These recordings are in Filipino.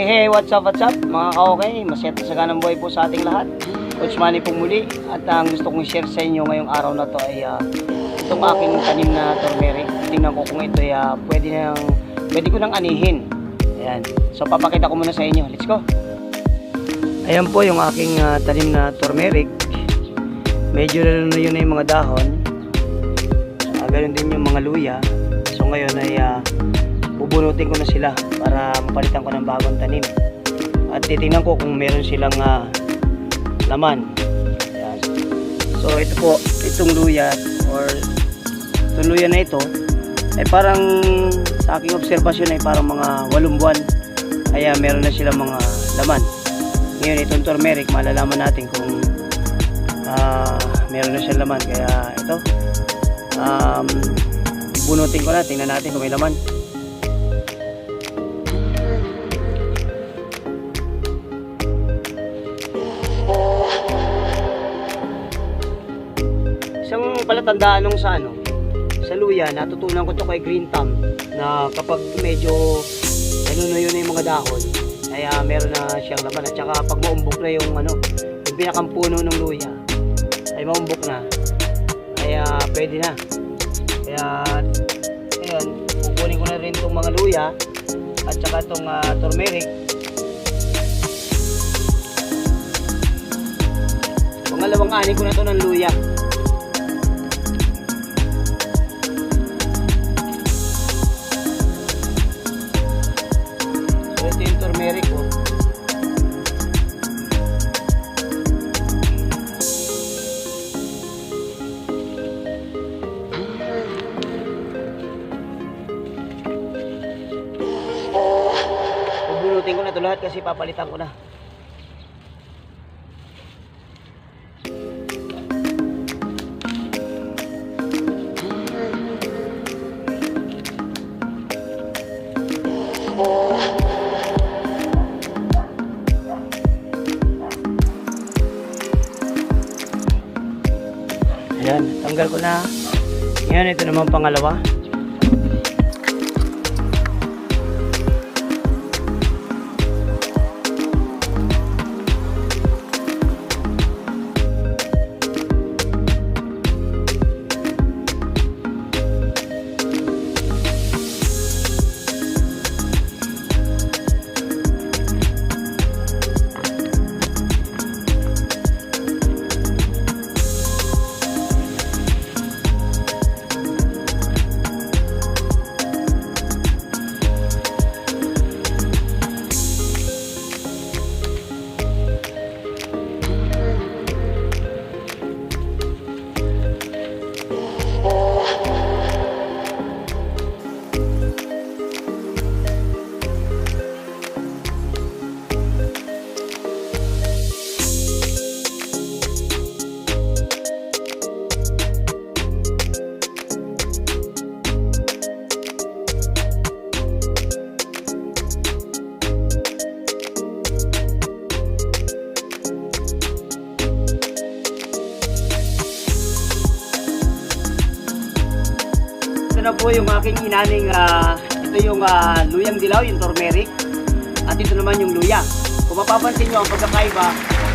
what's up, what's up? Mga ka-okay, masaya sa ganang buhay po sa ating lahat. Coach Manny po muli at ang gusto kong share sa inyo ngayong araw na to ay ah, itong aking tanim na turmeric. Tingnan ko kung ito ay ah, pwede, nang, pwede ko nang anihin. Ayan. So papakita ko muna sa inyo. Let's go. Ayan po yung aking ah, tanim na turmeric. Medyo na yun na yung mga dahon. Ah, ganun din yung mga luya. So ngayon ay ah, bubunutin ko na sila para mapalitan ko ng bagong tanim. At titingnan ko kung meron silang ah, laman. Ayan. So ito po, itong luya or itong luya na ito ay parang sa aking obserbasyon ay parang mga walong buwan. Kaya meron na silang mga laman. Ngayon itong turmeric, malalaman natin kung ah, meron na siyang laman. Kaya ito, um, bunutin ko na, tingnan natin kung may laman. Isang palatandaan nung sa ano, sa luya, natutunan ko to kay Green Thumb na kapag medyo ano na yun yung mga dahon, kaya meron na siyang laman. At saka pag maumbok na yung ano, yung pinakampuno ng luya, ay maumbok na. Kaya pwede na. Kaya, ayun, kukunin ko na rin itong mga luya at saka itong ah, turmeric. Pangalawang ani ko na to ng luya. Bubunutin ko na ito lahat kasi papalitan ko na. Ayan, tanggal ko na. Ayan, ito naman pangalawa. Ito na po yung aking inaning, ah, ito yung ah, luyang dilaw, yung turmeric. At ito naman yung luya. Kung mapapansin nyo, ang pagkakaiba,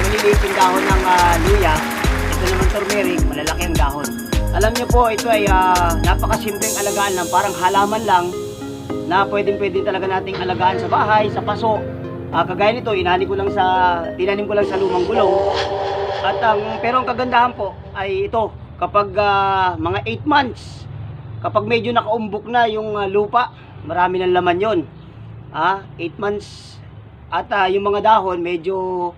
maliliit yung dahon ng ah, luya. Ito naman turmeric, malalaki ang dahon. Alam nyo po, ito ay ah, napakasimpleng alagaan lang, parang halaman lang na pwedeng pwede talaga nating alagaan sa bahay, sa paso. Ah, kagaya nito, inani ko lang sa, tinanim ko lang sa lumang gulong. At ang, pero ang kagandahan po ay ito, kapag ah, mga 8 months, kapag medyo nakaumbok na yung ah, lupa, marami ng laman yon. Ah, 8 months at ah, yung mga dahon medyo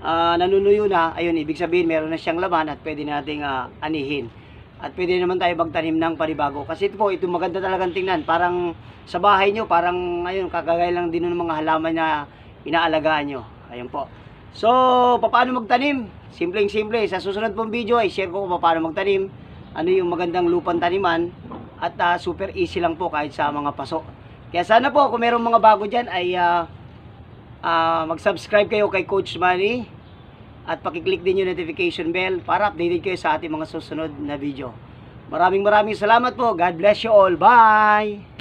ah, nanunuyo na, ayun ibig sabihin meron na siyang laman at pwede nating ah, anihin. At pwede naman tayo magtanim ng panibago. Kasi ito po, ito maganda talagang tingnan. Parang sa bahay nyo, parang ayun, kagagay lang din ng mga halaman na inaalagaan nyo. Ayun po. So, paano magtanim? Simpleng-simple. Sa susunod pong video ay share ko kung paano magtanim. Ano yung magandang lupang taniman. At ah, super easy lang po kahit sa mga paso. Kaya sana po kung merong mga bago dyan ay ah, ah, mag-subscribe kayo kay Coach Manny. At pakiclick din yung notification bell para updated kayo sa ating mga susunod na video. Maraming maraming salamat po. God bless you all. Bye!